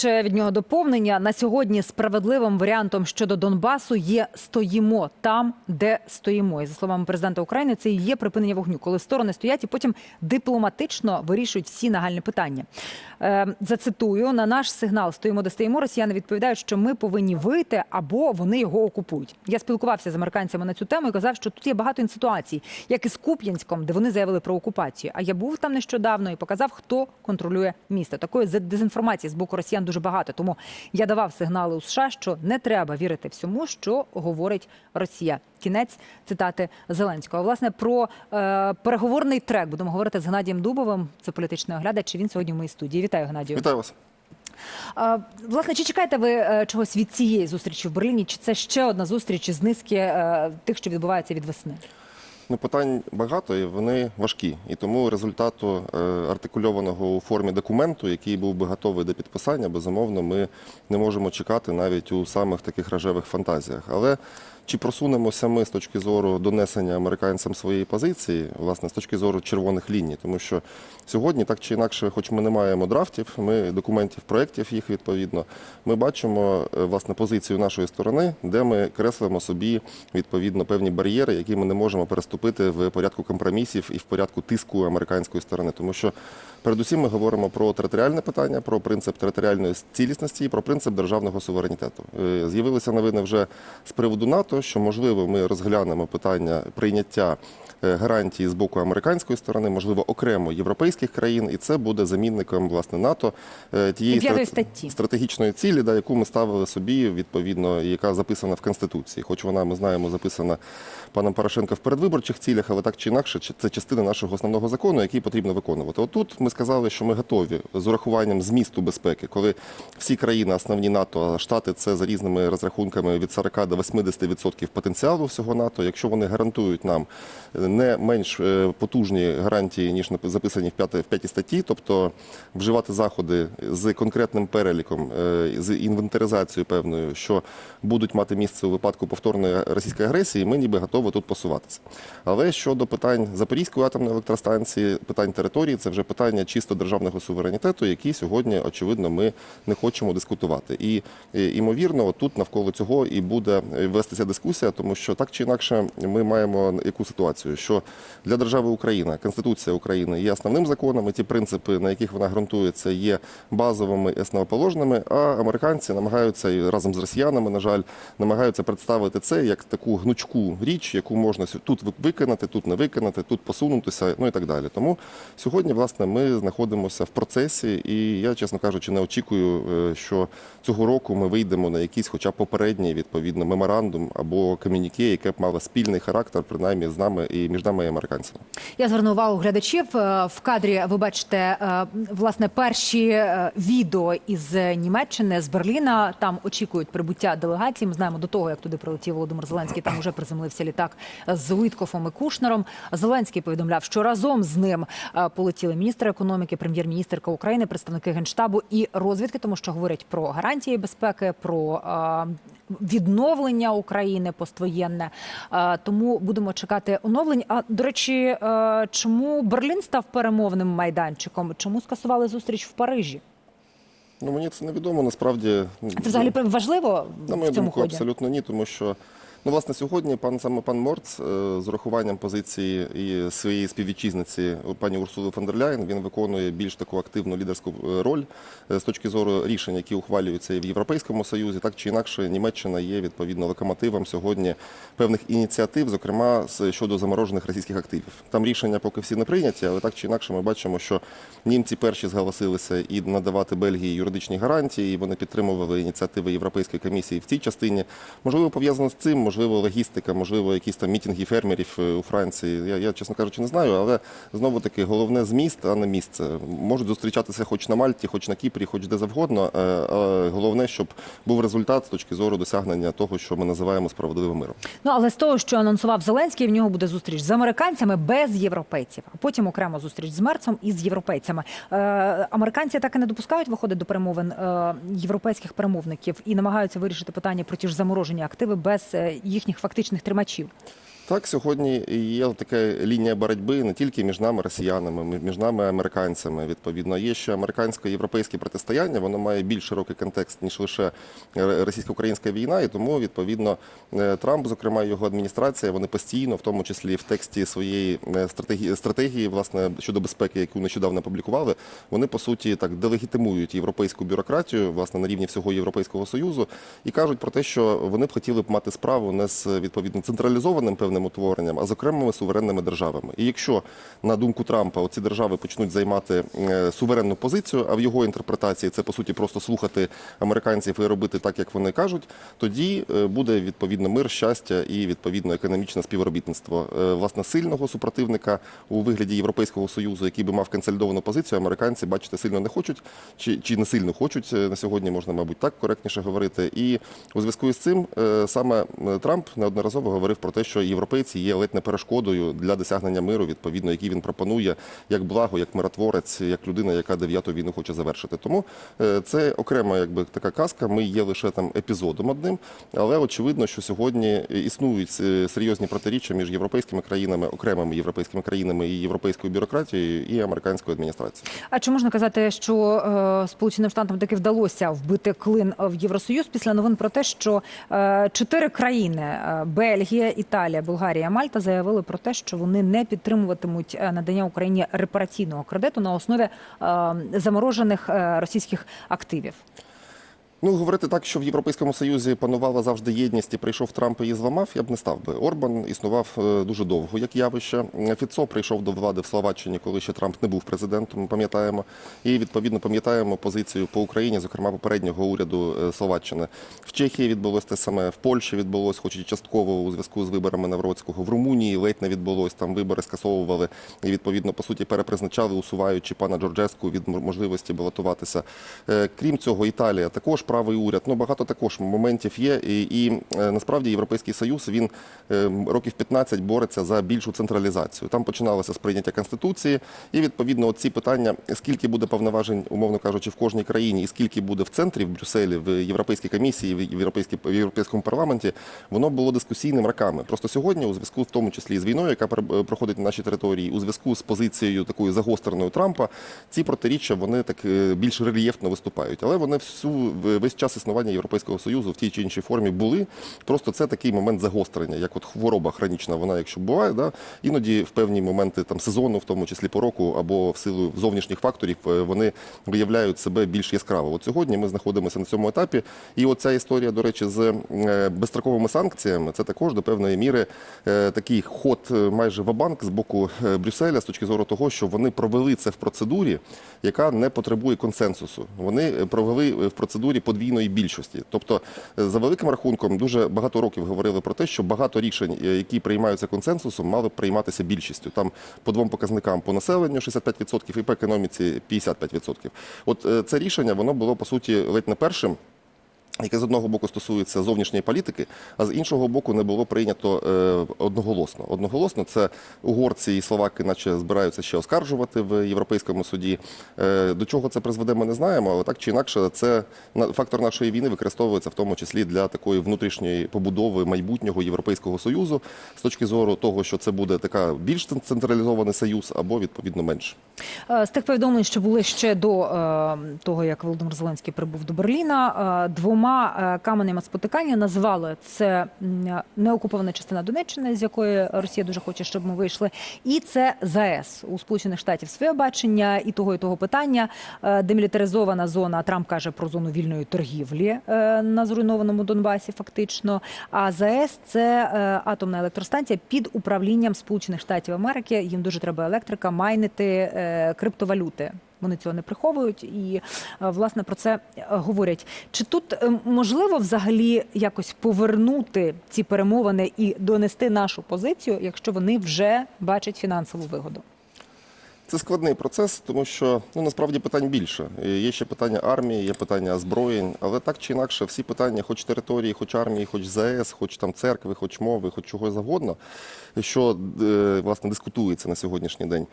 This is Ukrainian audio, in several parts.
ще від нього доповнення на сьогодні. Справедливим варіантом щодо Донбасу є стоїмо там, де стоїмо. І за словами президента України, це і є припинення вогню, коли сторони стоять і потім дипломатично вирішують всі нагальні питання. Е, зацитую на наш сигнал стоїмо, де стоїмо. Росіяни відповідають, що ми повинні вийти або вони його окупують. Я спілкувався з американцями на цю тему і казав, що тут є багато ситуацій, як і з Куп'янськом, де вони заявили про окупацію. А я був там нещодавно і показав, хто контролює місто. Такої дезінформації з боку росіян дуже багато. Тому я давав сигнали у США, що не треба вірити всьому, що говорить Росія. Кінець цитати Зеленського. Власне про е, переговорний трек будемо говорити з Геннадієм Дубовим. Це політичний оглядач. Він сьогодні в моїй студії. Вітаю, Геннадію. Вітаю вас. Власне, чи чекаєте ви е, чогось від цієї зустрічі в Берліні? Чи це ще одна зустріч із низки е, тих, що відбувається від весни? Ну, питань багато і вони важкі. І тому результату е, артикульованого у формі документу, який був би готовий до підписання, безумовно, ми не можемо чекати навіть у самих таких рожевих фантазіях. Але чи просунемося ми з точки зору донесення американцям своєї позиції, власне, з точки зору червоних ліній, тому що сьогодні, так чи інакше, хоч ми не маємо драфтів, ми документів, проєктів їх відповідно, ми бачимо е, власне позицію нашої сторони, де ми креслимо собі відповідно певні бар'єри, які ми не можемо переступити в порядку компромісів і в порядку тиску американської сторони, тому що передусім ми говоримо про територіальне питання, про принцип територіальної цілісності і про принцип державного суверенітету. Е, З'явилися новини вже з приводу НАТО, що можливо ми розглянемо питання прийняття е, гарантії з боку американської сторони, можливо, окремо європейських країн, і це буде замінником власне НАТО е, тієї страт- стратегічної цілі, да, яку ми ставили собі відповідно, яка записана в конституції. Хоч вона, ми знаємо, записана паном Порошенко в передвиборчих цілях, але так чи інакше, це частина нашого основного закону, який потрібно виконувати. Отут ми сказали, що ми готові з урахуванням змісту безпеки, коли всі країни, основні НАТО, а штати це за різними розрахунками від 40 до 80% потенціалу всього НАТО. Якщо вони гарантують нам не менш е, потужні гарантії, ніж записані в п'яти- в п'ятій статті, тобто вживати заходи з конкретним переліком, е, з інвентаризацією певною, що будуть мати місце у випадку повторної російської агресії, ми ніби готові тут посуватися. Але щодо питань Запорізької атомної електростанції, питань території, це вже питання чисто державного суверенітету, які сьогодні, очевидно, ми не хочемо дискутувати. І е, ймовірно, тут навколо цього і буде е, вестися дискусія, тому що так чи інакше ми маємо яку ситуацію, що для держави Україна Конституція України є основним законом, і ті принципи, на яких вона ґрунтується, є базовими і основоположними. А американці намагаються і разом з росіянами, на жаль, намагаються представити це як таку гнучку річ, яку можна тут ви- виконати, тут не виконати, тут посунутися, ну і так далі. Тому сьогодні, власне, ми знаходимося в процесі, і я, чесно кажучи, не очікую, е, що цього року ми вийдемо на якийсь, хоча попередній відповідно меморандум або комюніке, яке б мало спільний характер, принаймні з нами і між нами і американцями. Я зверну увагу глядачів. Е, В кадрі ви бачите е, власне перші е, відео із Німеччини з Берліна. Там очікують прибуття делегації. Ми знаємо до того, як туди прилетів Володимир Зеленський. Там вже приземлився літак з Уіткофом і Кушнером. Зеленський повідомляв, що разом з ним полетіли міністр економіки, прем'єр-міністрка України, представники генштабу і розвідки, тому що говорять про гарантії безпеки, про відновлення України поствоєнне. Е, Тому будемо чекати оновлень. А до речі, е, чому Берлін став перемовним майданчиком? Чому скасували зустріч в Парижі? Ну мені це невідомо. Насправді Це взагалі важливо На в цьому думку, ході? абсолютно ні, тому що ну власне сьогодні пан саме пан Морц е, з урахуванням позиції і своєї співвітчизниці пані Урсули фон дер Ляєн, він виконує більш таку активну лідерську е, роль е, з точки зору рішень, які ухвалюються в Європейському Союзі, так чи інакше, Німеччина є відповідно локомотивом сьогодні певних ініціатив, зокрема щодо заморожених російських активів. Там рішення поки всі не прийняті, але так чи інакше, ми бачимо, що німці перші зголосилися і надавати Бельгії юридичні гарантії. і Вони підтримували ініціативи Європейської комісії в цій частині. Можливо, пов'язано з цим, можливо, логістика, можливо, якісь там мітинги фермерів е, у Франції. Я, я чесно кажучи, не знаю, але знову таки головне зміст, а не місце. Можуть зустрічатися хоч на Мальті, хоч на Кіпрі, хоч де завгодно. е, але Головне, щоб був результат з точки зору досягнення того, що ми називаємо справедливим миром. Ну але з того, що анонсував Зеленський, в нього буде зустріч з американцями без європейців, а потім окремо зустріч з Мерцем і з європейцями. Е, американці так і не допускають виходити до перемовин е, європейських перемовників і намагаються вирішити питання про ті ж заморожені активи без е, їхніх фактичних тримачів. Так, сьогодні є така лінія боротьби не тільки між нами, росіянами, між нами, американцями. Відповідно, є ще американсько-європейське протистояння. Воно має більш широкий контекст ніж лише російсько-українська війна. І тому відповідно е, Трамп, зокрема його адміністрація, вони постійно, в тому числі в тексті своєї е, стратегії стратегії, власне щодо безпеки, яку нещодавно публікували, вони по суті так делегітимують європейську бюрократію, власне, на рівні всього європейського союзу, і кажуть про те, що вони б хотіли б мати справу не з відповідно централізованим певним утворенням, а з окремими суверенними державами. І якщо на думку Трампа оці держави почнуть займати е, суверенну позицію, а в його інтерпретації це по суті просто слухати американців і робити так, як вони кажуть, тоді е, буде відповідно мир, щастя і відповідно економічне співробітництво. Е, Власне, сильного супротивника у вигляді Європейського союзу, який би мав консолідовану позицію, американці бачите сильно не хочуть, чи, чи не сильно хочуть на сьогодні, можна, мабуть, так коректніше говорити. І у зв'язку із цим саме Трамп неодноразово говорив про те, що європейці є ледь не перешкодою для досягнення миру, відповідно, який він пропонує як благо, як миротворець, як людина, яка дев'яту війну хоче завершити. Тому е, це окрема, якби така казка. Ми є лише там епізодом одним, але очевидно, що сьогодні існують е, серйозні протиріччя між європейськими країнами, окремими європейськими країнами і європейською бюрократією і американською адміністрацією. А чи можна казати, що е, Сполученим Штатам таки вдалося вбити клин в Євросоюз після новин про те, що чотири країни Бельгія, Італія, Болгарія, Мальта заявили про те, що вони не підтримуватимуть е, надання Україні репараційного кредиту на основі е, заморожених е, російських активів? Ну, говорити так, що в Європейському Союзі панувала завжди єдність і прийшов Трамп і її зламав, я б не став би. Орбан існував е, дуже довго як явище. Фіцо прийшов до влади в Словаччині, коли ще Трамп не був президентом, ми пам'ятаємо. І відповідно пам'ятаємо позицію по Україні, зокрема попереднього уряду е, Словаччини. В Чехії відбулось те саме, в Польщі відбулось, хоч і частково у зв'язку з виборами Навроцького. В Румунії ледь не відбулось. Там вибори скасовували і відповідно по суті перепризначали, усуваючи пана Джорджеску від можливості балотуватися. Е, Крім цього, Італія також правий уряд. Ну багато також моментів є. І, і е, насправді Європейський Союз він е, років 15 бореться за більшу централізацію. Там починалося з прийняття конституції, і відповідно ці питання, скільки буде повноважень, умовно кажучи, в кожній країні, і скільки буде в центрі в Брюсселі, в Європейській комісії, в Європейській в Європейському парламенті, воно було дискусійним роками. Просто сьогодні, у зв'язку в тому числі з війною, яка проходить на нашій території, у зв'язку з позицією такою загостреною Трампа, ці протиріччя вони так е, більш рельєфно виступають. Але вони всю весь час існування Європейського союзу в тій чи іншій формі були. Просто це такий момент загострення, як от хвороба хронічна, вона якщо буває, да іноді в певні моменти там сезону, в тому числі по року, або в силу зовнішніх факторів, е, вони виявляють себе більш яскраво. От сьогодні ми знаходимося на цьому етапі, і оця історія, до речі, з е, безстроковими санкціями, це також до певної міри е, такий ход майже вабанк з боку Брюсселя з точки зору того, що вони провели це в процедурі, яка не потребує консенсусу. Вони провели в процедурі подвійної більшості. Тобто, е, за великим рахунком, дуже багато років говорили про те, що багато рішень, е, які приймаються консенсусом, мали б прийматися більшістю. Там по двом показникам по населенню 65% і по економіці 55%. От е, це рішення воно було по суті ледь не першим. Яке з одного боку стосується зовнішньої політики, а з іншого боку не було прийнято е, одноголосно. Одноголосно це угорці і словаки, наче збираються ще оскаржувати в європейському суді. Е, до чого це призведе, ми не знаємо, але так чи інакше, це фактор нашої війни використовується в тому числі для такої внутрішньої побудови майбутнього європейського союзу з точки зору того, що це буде така більш централізований союз або відповідно менше. Е, З тих повідомлень, що були ще до того, як Володимир Зеленський прибув до Берліна, двома е, каменями спотикання назвали це неокупована частина Донеччини, з якої Росія дуже хоче, щоб ми вийшли, і це ЗАЕС у Сполучених Штатів своє бачення і того, і того питання. Е, Демілітаризована зона. Трамп каже про зону вільної торгівлі е, на зруйнованому Донбасі, фактично. А ЗАЕС це атомна електростанція під управлінням Сполучених Штатів Америки. Їм дуже треба електрика, майнити криптовалюти. Вони цього не приховують і е, власне про це е, говорять. Чи тут е, можливо взагалі якось повернути ці перемовини і донести нашу позицію, якщо вони вже бачать фінансову вигоду? Це складний процес, тому що ну насправді питань більше. Є ще питання армії, є питання озброєнь, але так чи інакше, всі питання, хоч території, хоч армії, хоч ЗАЕС, хоч там церкви, хоч мови, хоч чого завгодно, що власне дискутується на сьогоднішній день.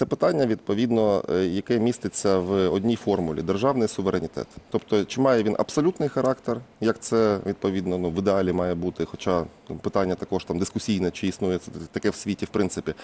Це питання відповідно, е, яке міститься в одній формулі державний суверенітет. Тобто, чи має він абсолютний характер, як це відповідно ну, в ідеалі має бути, хоча питання також там дискусійне, чи існує таке в світі, в принципі,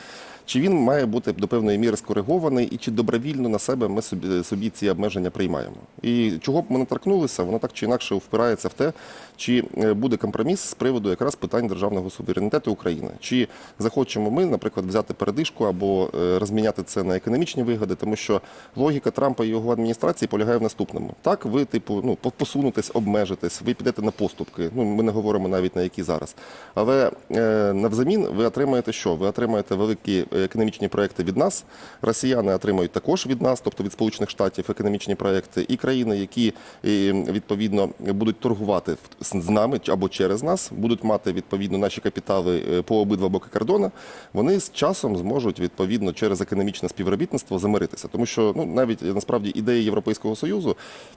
чи він має бути до певної міри скоригований, і чи добровільно на себе ми собі, собі ці обмеження приймаємо. І чого б ми не торкнулися, воно так чи інакше впирається в те, чи е, буде компроміс з приводу якраз питань державного суверенітету України. Чи захочемо ми, наприклад, взяти передишку або е, розміняти це на економічні вигоди, тому що логіка Трампа і його адміністрації полягає в наступному: так, ви, типу, ну по- посунетесь, обмежитесь, ви підете на поступки. Ну ми не говоримо навіть на які зараз. Але е, навзамін ви отримаєте що? Ви отримаєте великі економічні проекти від нас. Росіяни отримають також від нас, тобто від Сполучених Штатів, економічні проекти, і країни, які відповідно будуть торгувати з нами або через нас, будуть мати відповідно наші капітали е, по обидва боки кордону. Вони з часом зможуть відповідно через економічне співробітництво замиритися, тому що ну навіть е, насправді ідея Європейського союзу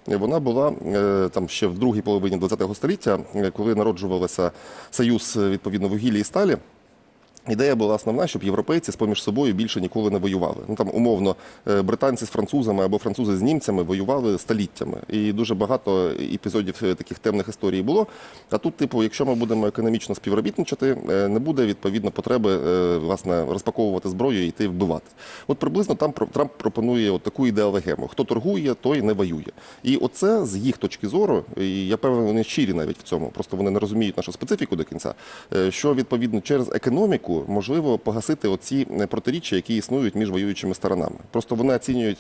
е, вона була е, там ще в другій половині ХХ століття, коли народжувалася союз відповідно вугілля і сталі. Ідея була основна, щоб європейці з поміж собою більше ніколи не воювали. Ну там умовно е, британці з французами або французи з німцями воювали століттями, і дуже багато епізодів е, таких темних історій було. А тут, типу, якщо ми будемо економічно співробітничати, е, не буде відповідно потреби власне розпаковувати зброю і йти вбивати. От приблизно там Трамп пропонує от таку ідеологему: хто торгує, той не воює. І оце з їх точки зору, і я певен, вони щирі навіть в цьому. Просто вони не розуміють нашу специфіку до кінця. Що відповідно через економіку можливо погасити оці е, протиріччя, які існують між воюючими сторонами. Просто вони оцінюють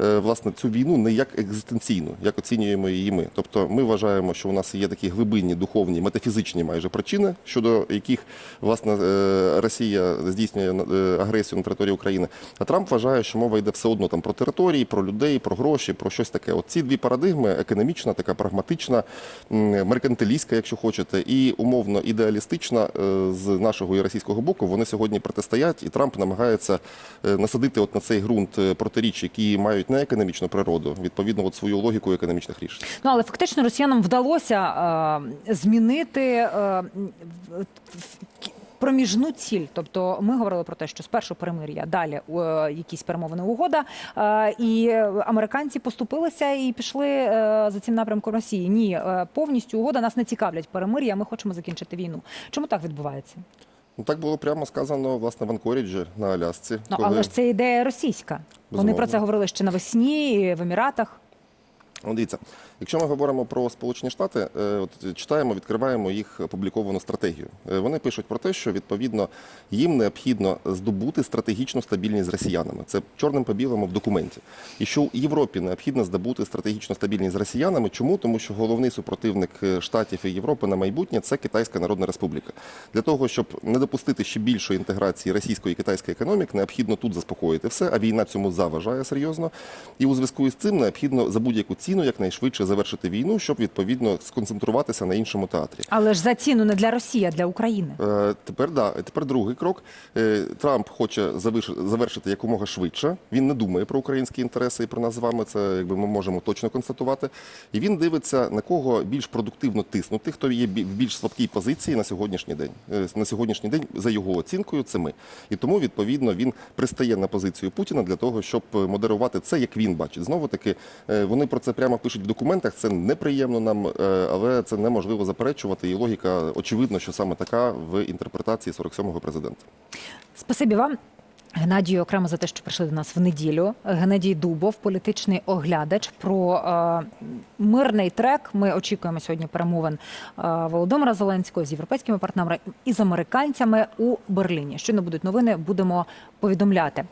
е, власне цю війну не як екзистенційну, як оцінюємо її ми. Тобто ми вважаємо, що у нас є такі глибинні, духовні, метафізичні майже причини, щодо яких власне е, Росія здійснює агресію на території України. А Трамп вважає, що мова йде все одно там про території, про людей, про гроші, про щось таке. От ці дві парадигми економічна, така прагматична, меркантилістська, якщо хочете, і умовно ідеалістична з нашого і російського боку, вони сьогодні протистоять, і Трамп намагається е, насадити от на цей ґрунт е, протиріч, які мають не економічну природу, відповідно, от свою логіку економічних рішень. Ну але фактично росіянам вдалося е, змінити е, проміжну ціль. Тобто ми говорили про те, що спершу перемир'я, далі е, якісь перемовини угода, і американці поступилися і пішли за цим напрямком Росії. Ні, повністю угода нас не цікавлять перемир'я. Ми хочемо закінчити війну. Чому так відбувається? Ну так було прямо сказано власне в Анкоріджі на Алясці. Ну коли- але ж це ідея російська. Вони про це говорили ще навесні в Еміратах. Ну, Дивіться, якщо ми говоримо про Сполучені Штати, е, от читаємо, відкриваємо їх опубліковану стратегію. Е, Вони пишуть про те, що відповідно їм необхідно здобути стратегічну стабільність з росіянами. Це чорним по білому в документі. І що Європі необхідно здобути стратегічну стабільність з росіянами. Чому? Тому що головний супротивник е, Штатів і Європи на майбутнє це Китайська Народна Республіка. Для того, щоб не допустити ще більшої інтеграції російської і китайської економік, необхідно тут заспокоїти все, а війна цьому заважає серйозно. І у зв'язку із цим необхідно за будь-яку ціну якнайшвидше завершити війну, щоб відповідно сконцентруватися на іншому театрі. Але ж за ціну не для Росії, а для України. Е, Тепер да, тепер другий крок. Е, Трамп хоче завершити якомога швидше. Він не думає про українські інтереси і про нас з вами. Це якби ми можемо точно констатувати. І він дивиться на кого більш продуктивно тиснути, хто є в більш слабкій позиції на сьогоднішній день. Е, На сьогоднішній день, за його оцінкою, це ми. І тому відповідно він пристає на позицію Путіна для того, щоб е, модерувати це, як він бачить. Знову таки, е, вони про це прямо пишуть в документах. Це неприємно нам, е, але це неможливо заперечувати. І логіка очевидно, що саме така в інтерпретації 47-го президента. Спасибі вам. Геннадію, окремо за те, що прийшли до нас в неділю. Геннадій Дубов, політичний оглядач про е, мирний трек. Ми очікуємо сьогодні перемовин е, Володимира Зеленського з європейськими партнерами і з американцями у Берліні. Щойно будуть новини, будемо повідомляти.